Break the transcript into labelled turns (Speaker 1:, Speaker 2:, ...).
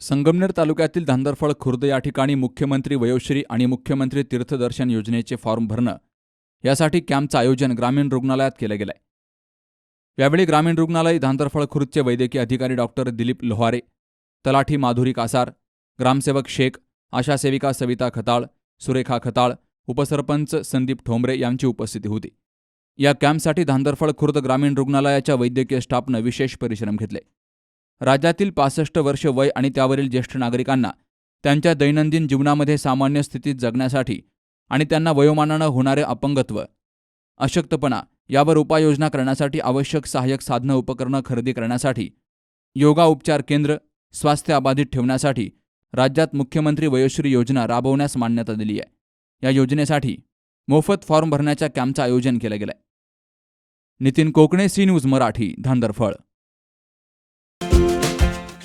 Speaker 1: संगमनेर तालुक्यातील धांदरफळ खुर्द या ठिकाणी मुख्यमंत्री वयोश्री आणि मुख्यमंत्री तीर्थदर्शन योजनेचे फॉर्म भरणं यासाठी कॅम्पचं आयोजन ग्रामीण रुग्णालयात केलं गेलंय. यावेळी ग्रामीण रुग्णालय धांदरफळ खुर्दचे वैद्यकीय अधिकारी डॉक्टर दिलीप लोहारे तलाठी माधुरी कासार ग्रामसेवक शेख आशा सेविका सविता खताळ सुरेखा खताळ उपसरपंच संदीप ठोंबरे यांची उपस्थिती होती. या कॅम्पसाठी धांदरफळ खुर्द ग्रामीण रुग्णालयाच्या वैद्यकीय स्टाफनं विशेष परिश्रम घेतले. राज्यातील पासष्ट वर्ष वय आणि त्यावरील ज्येष्ठ नागरिकांना त्यांच्या दैनंदिन जीवनामध्ये सामान्य स्थितीत जगण्यासाठी आणि त्यांना वयोमानानं होणारे अपंगत्व अशक्तपणा यावर उपाययोजना करण्यासाठी आवश्यक सहाय्यक साधनं उपकरणं खरेदी करण्यासाठी योगा उपचार केंद्र स्वास्थ्य अबाधित ठेवण्यासाठी राज्यात मुख्यमंत्री वयोश्री योजना राबवण्यास मान्यता दिली आहे. या योजनेसाठी मोफत फॉर्म भरण्याच्या कॅम्पचं आयोजन केलं गेलंय. Nitin Kokane C news Marathi Dhandarphal.